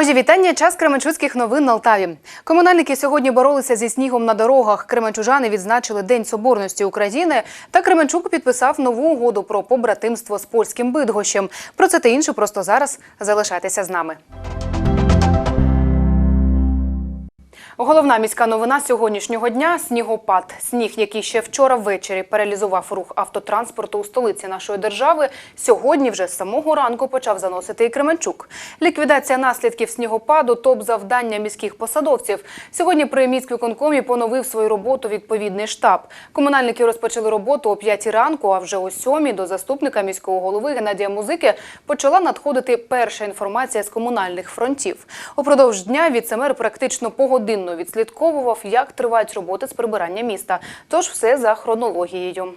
Мої вітання. Час Кременчуцьких новин на Алтаві. Комунальники сьогодні боролися зі снігом на дорогах. Кременчужани відзначили День Соборності України. Та Кременчук підписав нову угоду про побратимство з польським Бидгощем. Про це та інше просто зараз залишайтеся з нами. Головна міська новина сьогоднішнього дня – снігопад. Сніг, який ще вчора ввечері паралізував рух автотранспорту у столиці нашої держави, сьогодні вже з самого ранку почав заносити і Кременчук. Ліквідація наслідків снігопаду – топ-завдання міських посадовців. Сьогодні при міськвиконкомі поновив свою роботу відповідний штаб. Комунальники розпочали роботу о 5 ранку, а вже о 7 до заступника міського голови Геннадія Музики почала надходити перша інформація з комунальних фронтів. Упродовж дня віцемер практично погодинно відслідковував, як тривають роботи з прибирання міста. Тож все за хронологією.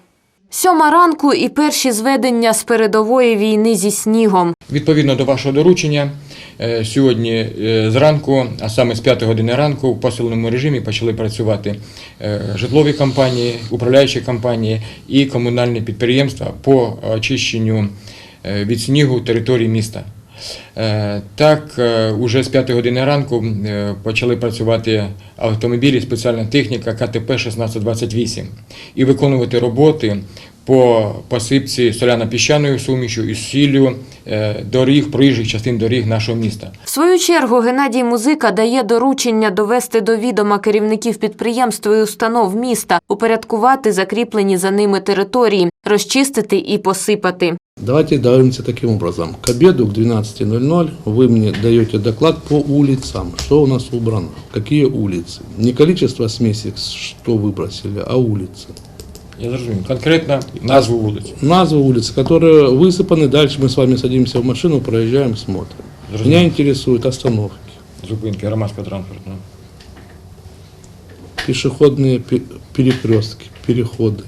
Сьома ранку і перші зведення з передової війни зі снігом. Відповідно до вашого доручення, е, сьогодні е, зранку, а саме з 5 години ранку, в посиленому режимі почали працювати е, житлові компанії, управляючі компанії і комунальні підприємства по очищенню від снігу території міста. Е, Так, е, уже з 5 години ранку е, почали працювати автомобілі, спеціальна техніка КТП 1628 і виконувати роботи по посипці соляно-піщаною сумішю і сіллю доріг, проїжджих частин доріг нашого міста. В свою чергу Геннадій Музика дає доручення довести до відома керівників підприємств і установ міста, упорядкувати закріплені за ними території, розчистити і посипати. Давайте договоримся таким образом. К обеду, к 12.00 вы мне даете доклад по улицам, что у нас убрано, какие улицы. Не количество смесей, что выбросили, а улицы. Я зрозумів. Конкретно назву вулиць. Назвы улиц, которые высыпаны, дальше мы с вами садимся в машину, проезжаем, смотрим. Зрозумів. Меня интересуют остановки, Зупинки громадського транспорту. пешеходные пе- перекрестки, переходы.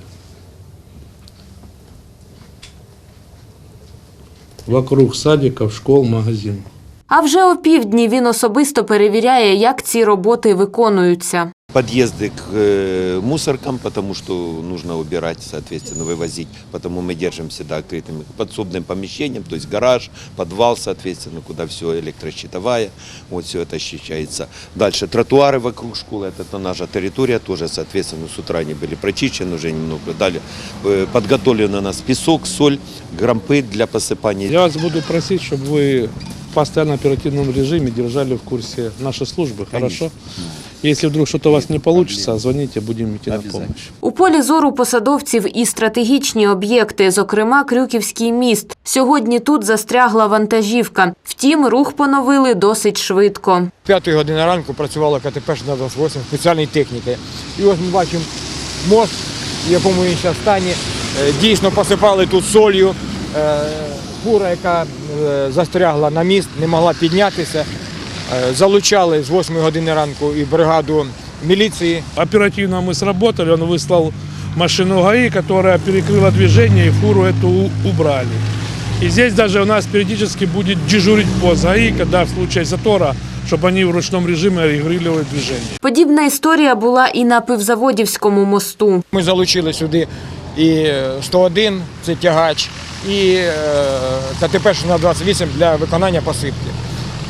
Вокруг садиків, школ, магазинів. А вже опівдні він особисто перевіряє, як ці роботи виконуються. Подъезды к э, мусоркам, потому что нужно убирать, соответственно, вывозить. Потому мы держим всегда открытым подсобным помещением, то есть гараж, подвал, соответственно, куда все электрощитовая, вот все это ощущается. Дальше тротуары вокруг школы, это, это наша территория, тоже, соответственно, с утра они были прочищены уже немного. Далее э, подготовлен у нас песок, соль, грампы для посыпания. Я вас буду просить, чтобы вы в постоянно оперативном режиме держали в курсе нашей службы, хорошо? Если вдруг что-то у вас не получится, звоните, будем идти на помощь. У полі зору посадовців і стратегічні об'єкти, зокрема Крюківський міст. Сьогодні тут застрягла вантажівка. Втім, рух поновили досить швидко. 5 години ранку працювала КТП 28 спеціальної техніки. І ось ми бачимо мост, в якому він зараз стані. Е, Дійсно посипали тут солью. Е, Фура, яка е, застрягла на міст, не могла піднятися. Е, Залучали з 8 години ранку і бригаду міліції. Оперативно мы сработали, он выслал машину ГАИ, которая перекрыла движение и фуру эту у- убрали. И здесь даже у нас периодически будет дежурить пост ГАИ, когда в случае затора, чтобы они в ручном режиме регулировали движение. Подібна історія була і на Пивзаводівському мосту. Ми залучили сюди і е, 101, це тягач, і е, КТП 28 для виконання посипки.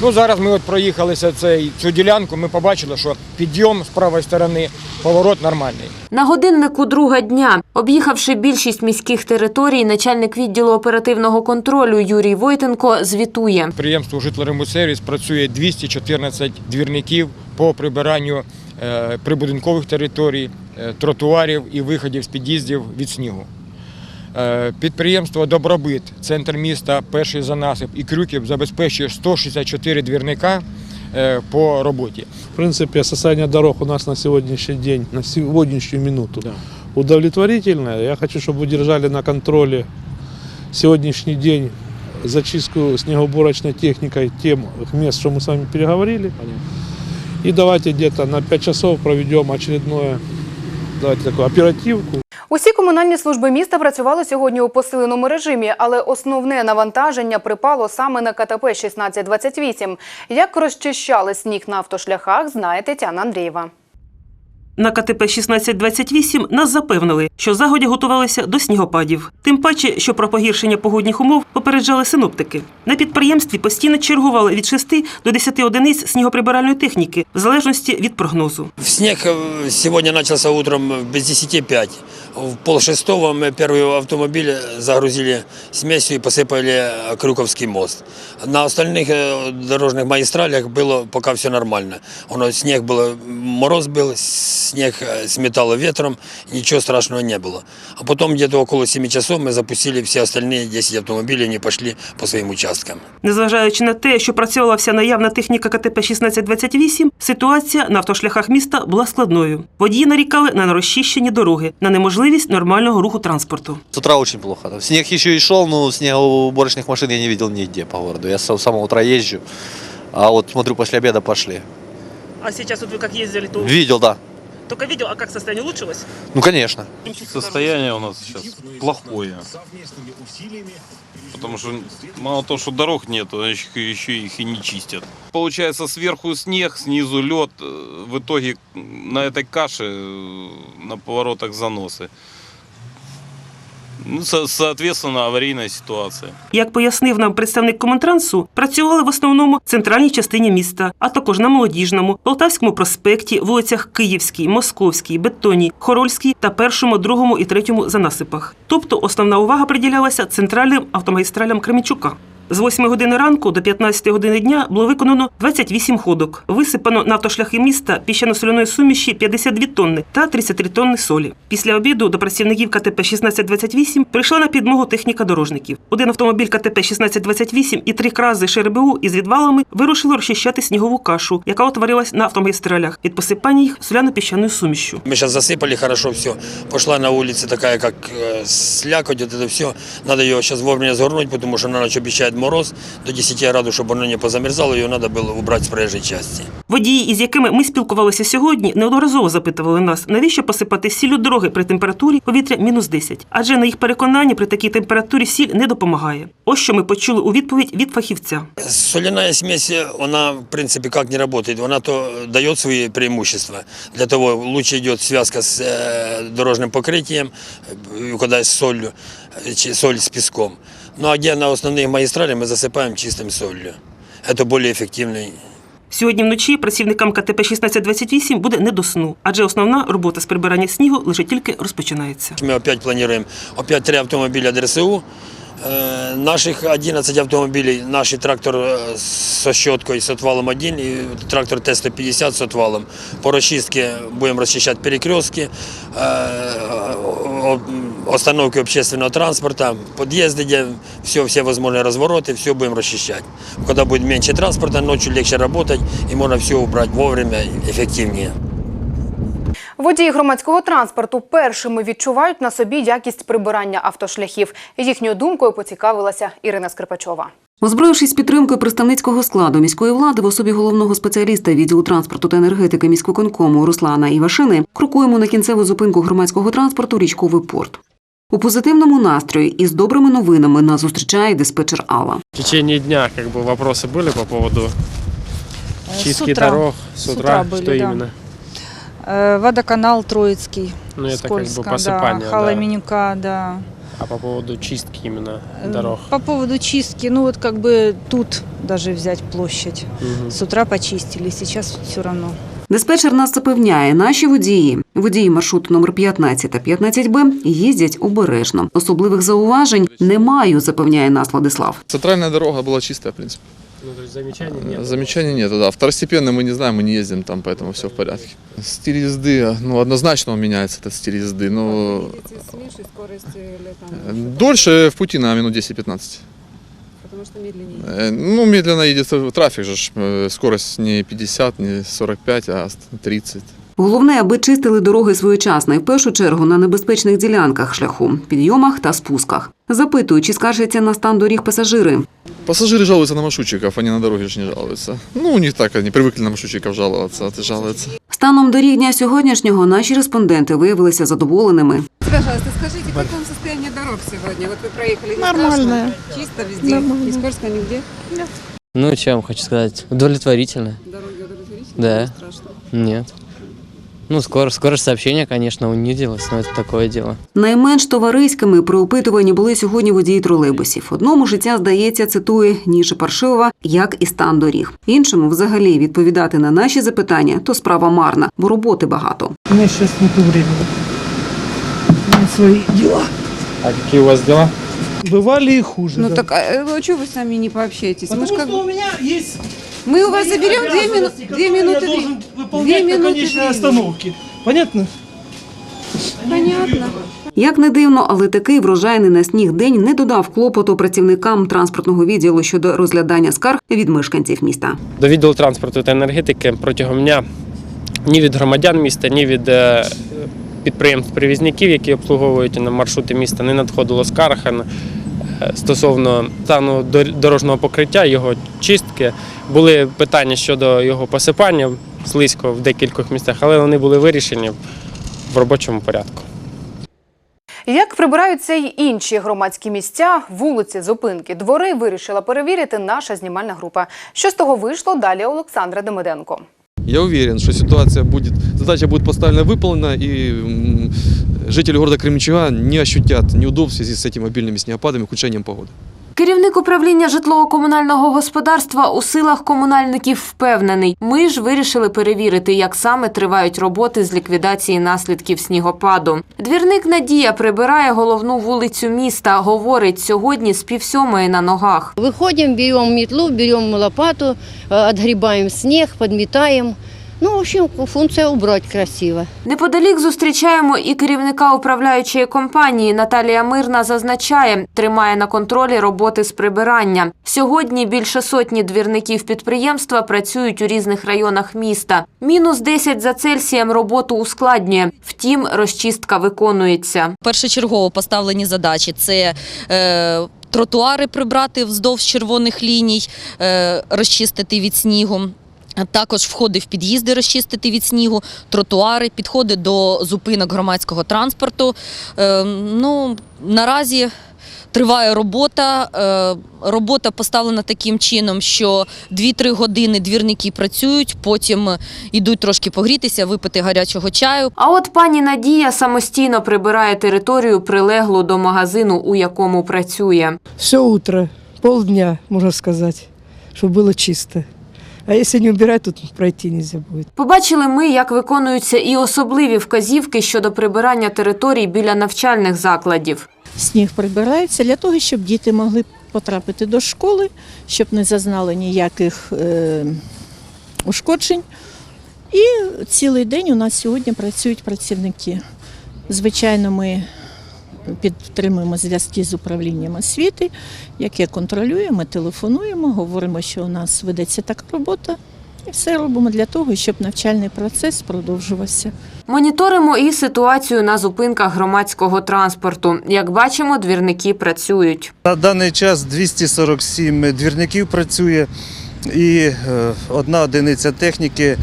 Ну, зараз ми от проїхалися цей, цю ділянку, ми побачили, що підйом з правої сторони, поворот нормальний. На годиннику друга дня, об'їхавши більшість міських територій, начальник відділу оперативного контролю Юрій Войтенко звітує. Підприємство «Житлоремонтсервіс» працює 214 двірників по прибиранню е, прибудинкових територій, е, тротуарів і виходів з під'їздів від снігу. Е, Підприємство Добробит, центр міста, перший за насип і Крюків забезпечує 164 двірника е, по роботі. В принципе, состояние дорог у нас на сегодняшний день, на сегодняшнюю минуту удовлетворительное. Я хочу, чтобы вы держали на контроле сегодняшний день зачистку снегоуборочной техникой тем мест, что мы с вами переговорили. И давайте где-то на 5 часов проведем очередное, давайте такую оперативку. Усі комунальні служби міста працювали сьогодні у посиленому режимі, але основне навантаження припало саме на КТП 1628. Як розчищали сніг на автошляхах, знає Тетяна Андрієва. На КТП 1628 нас запевнили, що загоді готувалися до снігопадів. Тим паче, що про погіршення погодних умов попереджали синоптики. На підприємстві постійно чергували від 6 до 10 одиниць снігоприбиральної техніки, в залежності від прогнозу. Снег э, сегодня начался утром без 10 5. В пол шестого мы первый автомобиль загрузили смесью и посыпали Крюковский мост. На остальных э, дорожных магистралях было пока все нормально. Оно, снег был, мороз был, снег э, сметало ветром, ничего страшного не было. А потом где-то около 7 часов мы запустили все остальные 10 автомобилей, они пошли по своим участкам. Незважаючи на те, що працювала вся наявна техніка КТП 1628, ситуація на автошляхах міста була складною. Водії нарікали на нерозчищені дороги, на неможливість нормального руху транспорту. С утра очень плохо. Снег еще и шел, но снегоуборочных машин я не видел нигде по городу. Я с самого утра езжу, а вот смотрю, после обеда пошли. А сейчас вот вы как ездили, то Видел, да. Только видел, а как состояние улучшилось? Ну, конечно. Состояние у нас сейчас плохое. Потому что мало того, что дорог нет, а еще, еще их и не чистят. Получается сверху снег, снизу лед. Э, В итоге на этой каше э, на поворотах заносы. Ну, со- соответственно, аварійна ситуація. Як пояснив нам представник Комунтрансу, працювали в основному в центральній частині міста, а також на Молодіжному, Полтавському проспекті, вулицях Київській, Московській, Бетоній, Хорольській та першому, другому і третьому занасипах. Тобто основна увага приділялася центральним автомагістралям Кременчука. З 8 години ранку до 15 години дня було виконано 28 ходок. Висипано на автошляхи міста піщано-соляної суміші 52 тонни та 33 тонни солі. Після обіду до працівників КТП 1628 прийшла на підмогу техніка дорожників. Один автомобіль КТП 1628 і три крази ШРБУ із відвалами вирушили розчищати снігову кашу, яка утворилась на автомагістралях від посипання їх соляно-піщаною сумішю. Мы сейчас засыпали хорошо все. Пошла на улице такая, как э, слякоть, вот это все. Надо ее сейчас вовремя сгорнуть, потому что на ночь обещает мороз до 10 градусов, чтобы оно не позамерзало, ее надо было убрать с проезжей части. Водії, із якими ми спілкувалися сьогодні, неодноразово запитували нас, навіщо посипати сіллю дороги при температурі повітря мінус 10. Адже на їх переконанні при такій температурі сіль не допомагає. Ось що ми почули у відповідь від фахівця. Соляная смесь, она, в принципе, как не работает. Она то дает свои преимущества. Для того лучше идет связка с э, дорожным покрытием, э, когда с солью, э, чи- соль с песком. Ну а где на основных магистралях мы засыпаем чистым солью. Это более эффективный Сьогодні вночі працівникам КТП 1628 буде не до сну, адже основна робота з прибирання снігу лише тільки розпочинається. Мы опять планируем опять три автомобиля ДРСУ. Э, Наших 11 автомобилей, наш трактор э, со щеткой, с отвалом один и трактор Т-150 с отвалом. По расчистке будем расчищать перекрестки, э, о- остановки общественного транспорта, подъезды, где все, все возможные развороты, все будем расчищать. Когда будет меньше транспорта, ночью легче работать и можно все убрать вовремя, эффективнее. Водії громадського транспорту першими відчувають на собі якість прибирання автошляхів. Їхньою думкою поцікавилася Ірина Скрипачова. Озброївшись підтримкою представницького складу міської влади в особі головного спеціаліста відділу транспорту та енергетики міськвиконкому Руслана Івашини, крокуємо на кінцеву зупинку громадського транспорту річковий порт. У позитивному настрої і з добрими новинами нас зустрічає диспетчер Алла. В течение дня как бы вопросы были по поводу чистки утра. дорог с С утра, утра были, что да. именно? Э, Водоканал Троицкий. Ну, это Скользко, как бы посыпание, да. да. Холоменюка, да. А по поводу чистки именно Э, дорог? По поводу чистки, ну вот как бы тут даже взять площадь. Мгм. С утра почистили, сейчас все равно. Диспетчер нас запевняє, наші водії, водії маршруту номер 15 та 15Б, їздять обережно. Особливих зауважень не маю, запевняє нас Владислав. Центральная дорога была чистая, в принципе. Ну, то есть замечаний нет? Замечаний нет, да. Второстепенно мы не знаем, мы не ездим там, поэтому все в порядке. Стиль езды, ну, однозначно он меняется, этот стиль езды, но... Дольше в пути на минут 10-15. Потому что медленнее. Э, Ну, медленно едет трафик же, ж, э, скорость не 50, не 45, а 30. Головне, аби чистили дороги своєчасно і в першу чергу на небезпечних ділянках шляху, підйомах та спусках. Запитую, чи скаржаться на стан доріг пасажири. Пассажиры жалуются на маршрутчиков, они на дороге же не жалуются. Ну, у них так, они привыкли на маршрутчиков жаловаться, а ты жалуются. Станом доріг дня сьогоднішнього наші респонденти виявилися задоволеними. Пожалуйста, скажите, в каком состоянии дорог сегодня? Вот вы проехали. Нормальная. Чисто везде? Нормально. Не скользко нигде? Ну, чем хочу сказать? Удовлетворительно. Дороги удовлетворительные? Да. Страшно. Нет. Ну, скоро, скорость сообщения, конечно, унизилась, но это такое дело. Найменш товариськими при опитуванні були сьогодні водії тролейбусів. Одному життя здається, цитує ніже паршива, як і стан доріг. Іншому, взагалі, відповідати на наші запитання то справа марна, бо роботи багато. У меня сейчас нет времени. У меня свои дела. А какие у вас дела? Бывали и хуже. Ну да. так, а что вы с нами не пообщаетесь? Потому Мы, ж как... что у меня есть Мы у вас заберем две, мину... обязанности, две которые минуты. Я должен Две выполнять на минуты конечной времени. остановке. Понятно? Понятно. Як не дивно, але такий врожайний на сніг день не додав клопоту працівникам транспортного відділу щодо розглядання скарг від мешканців міста. До відділу транспорту та енергетики протягом дня ні від громадян міста, ні від е, підприємств-привізників, які обслуговують на маршрути міста, не надходило скарг е, стосовно стану дор- дорожнього покриття, його чистки. Були питання щодо його посипання слизько в декількох містах, але вони були вирішені в робочому порядку. Як прибираються й інші громадські місця, вулиці, зупинки, двори вирішила перевірити наша знімальна група. Що з того вийшло далі Олександра Демиденко. Я уверен, что ситуация будет, задача будет поставлена, выполнена, и м, жители города Кременчуга не ощутят неудобств в связи с этими обильными снегопадами и ухудшением погоды. Керівник управління житлово-комунального господарства у силах комунальників впевнений. Ми ж вирішили перевірити, як саме тривають роботи з ліквідації наслідків снігопаду. Двірник Надія прибирає головну вулицю міста. Говорить, сьогодні з півсьомої на ногах. Выходим, берем метлу, берем лопату, э, отгребаем снег, подметаем. Ну, в общем, функция убрать красиво. Неподалік зустрічаємо і керівника управляючої компанії. Наталія Мирна зазначає, тримає на контролі роботи з прибирання. Сьогодні більше сотні двірників підприємства працюють у різних районах міста. Мінус 10 за Цельсієм роботу ускладнює. Втім, розчистка виконується. першочергово поставлені задачі це е, тротуари прибрати вздовж червоних ліній, е, розчистити від снігу. Також входи в під'їзди розчистити від снігу, тротуари, підходи до зупинок громадського транспорту. Е, ну, наразі триває робота. Е, робота поставлена таким чином, що 2-3 години двірники працюють, потім йдуть трошки погрітися, випити гарячого чаю. А от пані Надія самостійно прибирає територію, прилеглу до магазину, у якому працює. Все утро, полдня, можно сказать, чтобы было чисто. А если не убирать, тут пройти нельзя будет. Побачили ми, як виконуються і особливі вказівки щодо прибирання територій біля навчальних закладів. Сніг прибирається для того, щоб діти могли потрапити до школи, щоб не зазнали ніяких е, ушкоджень. І цілий день у нас сьогодні працюють працівники. Звичайно, ми підтримуємо зв'язки з управлінням освіти, яке контролює, ми телефонуємо, говоримо, що у нас ведеться така робота. І все робимо для того, щоб навчальний процес продовжувався. Моніторимо і ситуацію на зупинках громадського транспорту. Як бачимо, двірники працюють. На даний час 247 двірників працює і е, одна одиниця техніки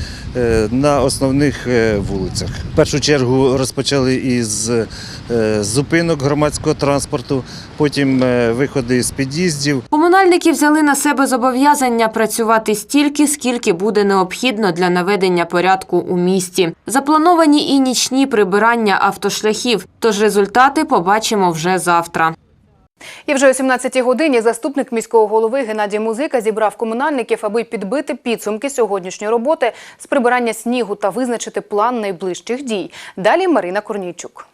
на основних е, вулицях. В першу чергу розпочали із е, зупинок громадського транспорту, потім е, виходи з під'їздів. Комунальники взяли на себе зобов'язання працювати стільки, скільки буде необхідно для наведення порядку у місті. Заплановані і нічні прибирання автошляхів. Тож результати побачимо вже завтра. І вже о 17-й годині заступник міського голови Геннадій Музика зібрав комунальників, аби підбити підсумки сьогоднішньої роботи з прибирання снігу та визначити план найближчих дій. Далі Марина Корнійчук.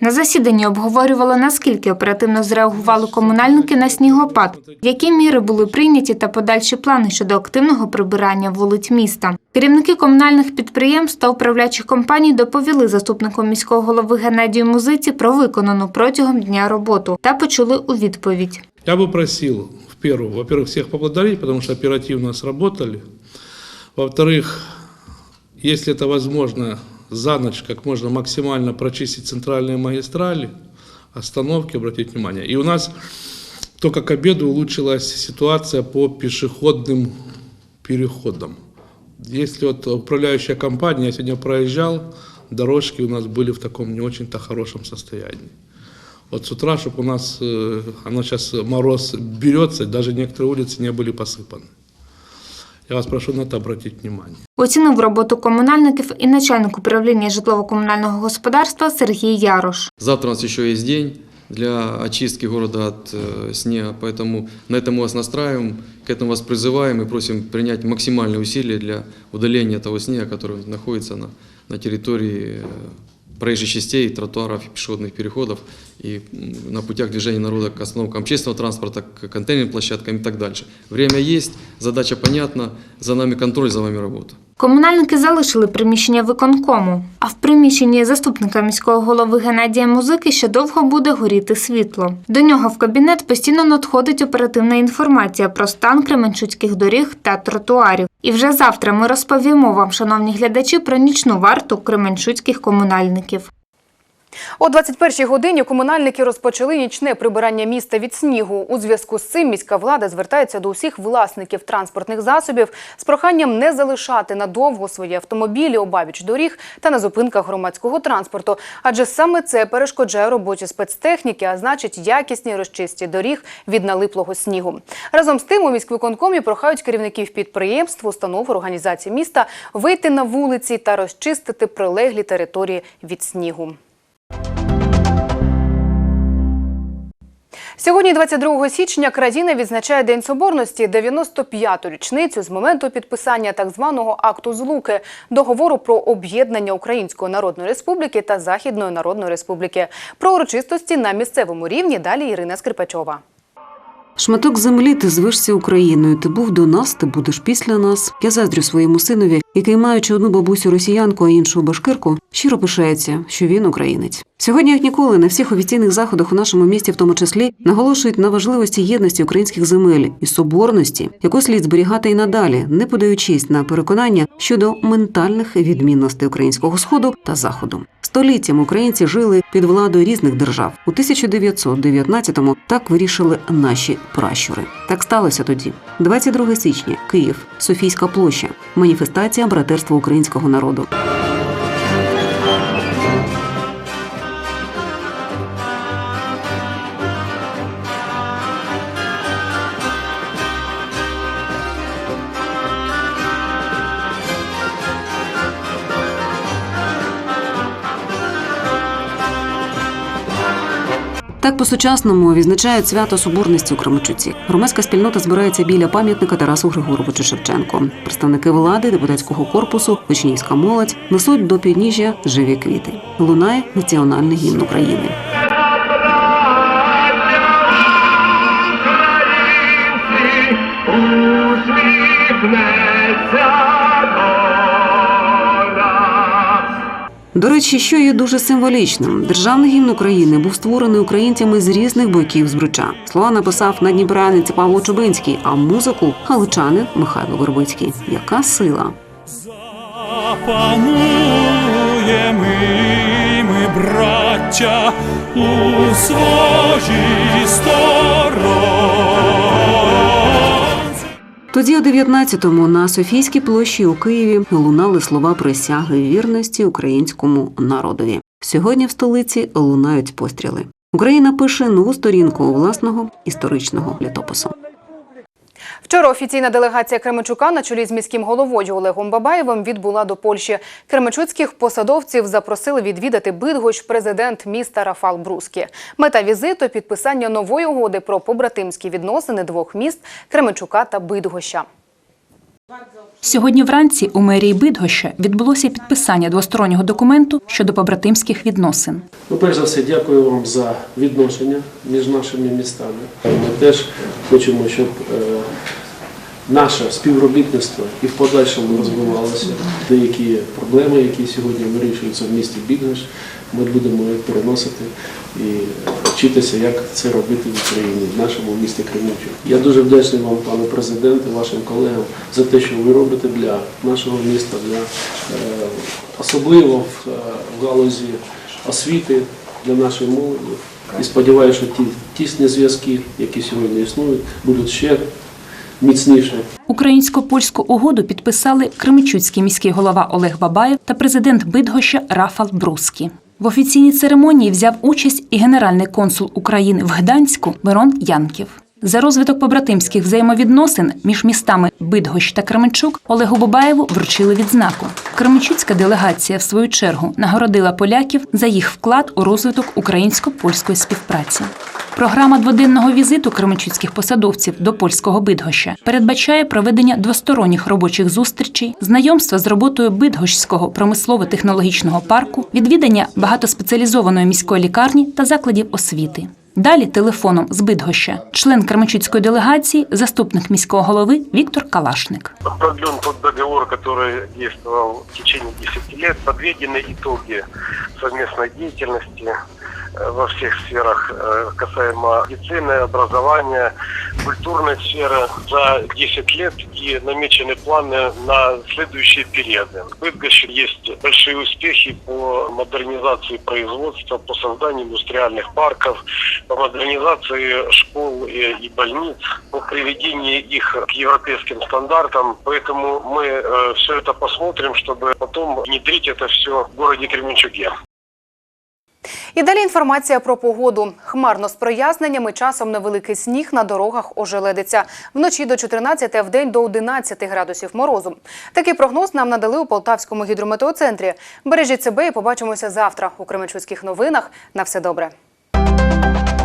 На засіданні обговорювали, наскільки оперативно зреагували комунальники на снігопад, які міри були прийняті та подальші плани щодо активного прибирання вулиць міста. Керівники комунальних підприємств та управляючих компаній доповіли заступнику міського голови Геннадію Музиці про виконану протягом дня роботу та почули у відповідь. Я бы просил, в первую, во-первых, всех поблагодарить, потому что оперативно сработали. Во-вторых, если это возможно, за ночь как можно максимально прочистить центральные магистрали, остановки, обратить внимание. И у нас только к обеду улучшилась ситуация по пешеходным переходам. Если вот управляющая компания, я сегодня проезжал, дорожки у нас были в таком не очень-то хорошем состоянии. Вот с утра, чтобы у нас, э, оно сейчас мороз берется, даже некоторые улицы не были посыпаны. Я вас прошу на это обратить внимание. Оцінив роботу комунальників і начальник управління житлово-комунального господарства Сергій Ярош. Завтра у нас еще есть день для очистки города от э, снега, поэтому на этом мы вас настраиваем, к этому вас призываем и просим принять максимальные усилия для удаления того снега, который находится на, на территории э, проезжих частей, тротуаров, пешеходных переходов и м, на путях движения народа к остановкам общественного транспорта, к контейнерным площадкам и так дальше. Время есть, задача понятна, за нами контроль, за вами работа. Комунальники залишили приміщення виконкому, а в приміщенні заступника міського голови Геннадія Музики ще довго буде горіти світло. До нього в кабінет постійно надходить оперативна інформація про стан кременчуцьких доріг та тротуарів. І вже завтра ми розповімо вам, шановні глядачі, про нічну варту кременчуцьких комунальників. О 21-й годині комунальники розпочали нічне прибирання міста від снігу. У зв'язку з цим міська влада звертається до усіх власників транспортних засобів з проханням не залишати надовго свої автомобілі обабіч доріг та на зупинках громадського транспорту, адже саме це перешкоджає роботі спецтехніки, а значить якісній розчисті доріг від налиплого снігу. Разом з тим у міськвиконкомі прохають керівників підприємств, установ, організацій міста вийти на вулиці та розчистити прилеглі території від снігу. Сьогодні, 22 січня, країна відзначає День Соборності, 95-ту річницю з моменту підписання так званого акту злуки договору про об'єднання Української Народної Республіки та Західної Народної Республіки. Про урочистості на місцевому рівні далі Ірина Скрипачова. Шматок землі ти звишся Україною. Ти був до нас, ти будеш після нас. Я заздрю своєму синові, який, маючи одну бабусю росіянку, а іншу башкирку, щиро пишається, що він українець. Сьогодні, як ніколи, на всіх офіційних заходах у нашому місті, в тому числі, наголошують на важливості єдності українських земель і соборності, яку слід зберігати і надалі, не подаючись на переконання щодо ментальних відмінностей українського сходу та заходу. Століттям українці жили під владою різних держав. У 1919-му так вирішили наші пращури. Так сталося тоді. 22 січня, Київ, Софійська площа, маніфестація братерства українського народу. Так по-сучасному відзначають свято Соборності у Кременчуці. Громадська спільнота збирається біля пам'ятника Тарасу Григоровичу Шевченко. Представники влади, депутатського корпусу, учнівська молодь несуть до підніжжя живі квіти. Лунає національний гімн України. До речі, що є дуже символічним, державний гімн України був створений українцями з різних боків збруча. Слова написав надніпрянець Павло Чубинський, а музику галичанин Михайло Вербицький. Яка сила? Ми, ми, браття, у своїй стороні. Тоді, у 19-му, на Софійській площі у Києві лунали слова присяги вірності українському народові. Сьогодні в столиці лунають постріли. Україна пише нову сторінку власного історичного літопису. Вчора офіційна делегація Кременчука на чолі з міським головою Олегом Бабаєвим відбула до Польщі. Кременчуцьких посадовців запросили відвідати Бидгощ президент міста Рафал Брускі. Мета візиту – підписання нової угоди про побратимські відносини двох міст Кременчука та Бидгоща. Сьогодні вранці у мерії Бидгоща відбулося підписання двостороннього документу щодо побратимських відносин. Ну, перш за все, дякую вам за відношення між нашими містами. Ми теж хочемо, щоб е, наше співробітництво і в подальшому розвивалося. Деякі проблеми, які сьогодні вирішуються в місті Бігнеш, ми будемо їх переносити і вчитися, як це робити в Україні, в нашому місті Кременчук. Я дуже вдячний вам, пане президенте, вашим колегам за те, що ви робите для нашого міста, для е, особливо е, в галузі освіти для нашої молоді. І сподіваюся, що ті тісні зв'язки, які сьогодні існують, будуть ще міцніші. Українсько-польську угоду підписали Кременчуцький міський голова Олег Бабаєв та президент Бидгоща Рафал Брускі. В офіційній церемонії взяв участь і генеральний консул України в Гданську Мирон Янків. За розвиток побратимських взаємовідносин між містами Бидгощ та Кременчук Олегу Бабаєву вручили відзнаку. Кременчуцька делегація, в свою чергу, нагородила поляків за їх вклад у розвиток українсько-польської співпраці. Програма дводенного візиту кременчуцьких посадовців до польського Бидгоща передбачає проведення двосторонніх робочих зустрічей, знайомства з роботою Бидгощського промислово-технологічного парку, відвідання багатоспеціалізованої міської лікарні та закладів освіти. Далі телефоном з Бидгоща член Кременчуцької делегації, заступник міського голови Віктор Калашник. продлен тот договор, который действовал в течение 10 лет, подведены итоги совместной деятельности э, во всех сферах, э, касаемо медицины, образования, культурной сферы за 10 лет и намечены планы на следующие периоды. В Бытгоще есть большие успехи по модернизации производства, по созданию индустриальных парков, по модернизации школ и, и больниц, по приведению их к европейским стандартам. Поэтому мы все это посмотрим, чтобы потом внедрить это все в городе Кременчуге. І далі інформація про погоду. Хмарно з проясненнями, часом невеликий сніг на дорогах ожеледиться. Вночі до 14, а вдень до 11 градусів морозу. Такий прогноз нам надали у Полтавському гідрометеоцентрі. Бережіть себе і побачимося завтра у Кременчуцьких новинах. На все добре. Thank you